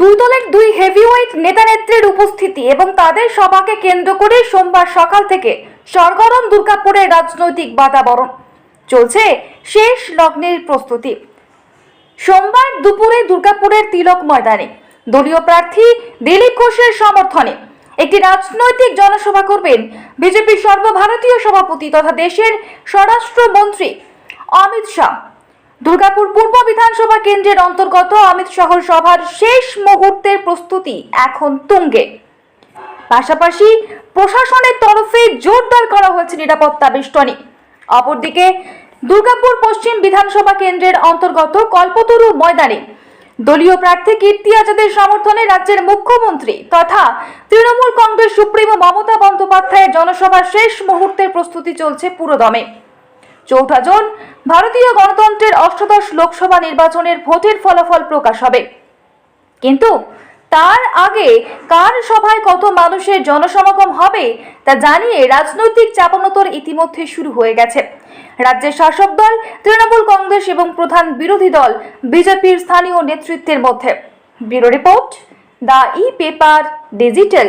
দুই দলের দুই হেভিওয়েট নেতা নেত্রীর উপস্থিতি এবং তাদের সভাকে কেন্দ্র করে সোমবার সকাল থেকে সরগরম দুর্গাপুরের রাজনৈতিক বাতাবরণ। চলছে শেষ লগ্নের প্রস্তুতি। সোমবার দুপুরে দুর্গাপুরের তিলক ময়দানে দলীয় প্রার্থী দিলীপ ঘোষের সমর্থনে একটি রাজনৈতিক জনসভা করবেন বিজেপির সর্বভারতীয় সভাপতি তথা দেশের স্বরাষ্ট্রমন্ত্রী অমিত শাহ। দুর্গাপুর পূর্ব বিধানসভা কেন্দ্রের অন্তর্গত অমিত শহর সভার শেষ মুহূর্তের প্রস্তুতি এখন তুঙ্গে। পাশাপাশি প্রশাসনের তরফে জোরদার করা হয়েছে নিরাপত্তা বেষ্টনী। অপরদিকে দুর্গাপুর পশ্চিম বিধানসভা কেন্দ্রের অন্তর্গত কল্পতরু ময়দানে দলীয় প্রার্থী কীর্তি আজাদের সমর্থনে রাজ্যের মুখ্যমন্ত্রী তথা তৃণমূল কংগ্রেস সুপ্রিমো মমতা বন্দ্যোপাধ্যায়ের জনসভার শেষ মুহূর্তের প্রস্তুতি চলছে পুরোদমে। চৌঠা জুন ভারতীয় গণতন্ত্রের অষ্টাদশ লোকসভা নির্বাচনের ভোটের ফলাফল প্রকাশ হবে। কিন্তু তার আগে কার সভায় কত মানুষের জনসমাগম হবে তা জানিয়ে রাজনৈতিক চাপানোতর ইতিমধ্যে শুরু হয়ে গেছে। রাজ্যের শাসক দল, তৃণমূল কংগ্রেস এবং প্রধান বিরোধী দল বিজেপির স্থানীয় নেতৃত্বের মধ্যে। Bureau report, the e paper digital.